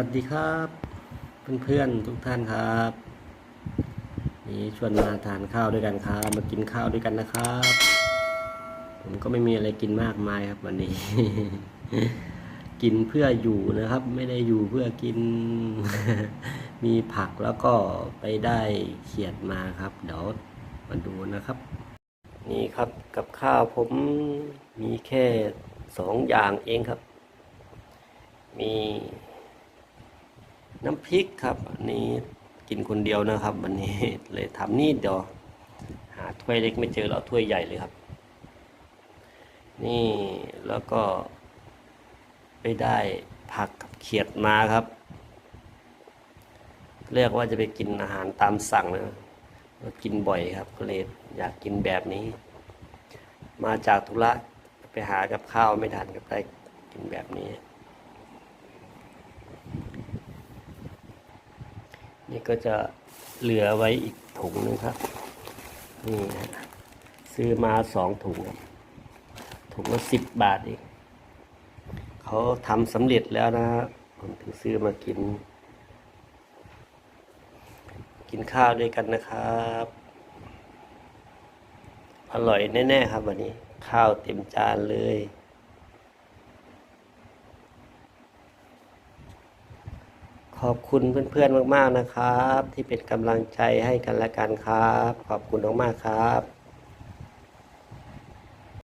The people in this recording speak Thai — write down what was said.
วัสดีครับเพื่อนๆทุกท่านครับนี่ชวนมาทานข้าวด้วยกันครับ มากินข้าวด้วยกันนะครับ ผมก็ไม่มีอะไรกินมากมายครับวันนี้ กินเพื่ออยู่นะครับ ไม่ได้อยู่เพื่อกิน มีผักแล้วก็ไปได้เขียดมาครับ เดี๋ยวมาดูนะครับ นี่ครับกับข้าวผมมีแค่สองอย่างเองครับ มี น้ำพริกครับอันนี้กินคนเดียวนะครับวันนี้เลยทำนี่เดี๋ยวหาถ้วยเล็กไม่เจอแล้วถ้วยใหญ่เลยครับ นี่แล้วก็ไปได้ผักกับเขียดมาครับ เรียกว่าจะไปกินอาหารตามสั่งนะก็กินบ่อยครับก็เลยอยากกินแบบนี้ มาจากธุระไปหากับข้าวไม่ทันก็ได้กินแบบนี้ นี่ก็จะเหลือไว้อีกถุงนึงครับนี่ฮะซื้อมาสองถุงถุงละสิบบาทเองเขาทำสำเร็จแล้วนะครับผมถึงซื้อมากิน กินข้าวด้วยกันนะครับ อร่อยแน่ ๆ ครับวันนี้ ข้าวเต็มจานเลย อบคุณเพื่อนๆมากๆนะครับ ที่เป็นกำลังใจให้กันและกันครับ ขอบคุณมากๆครับ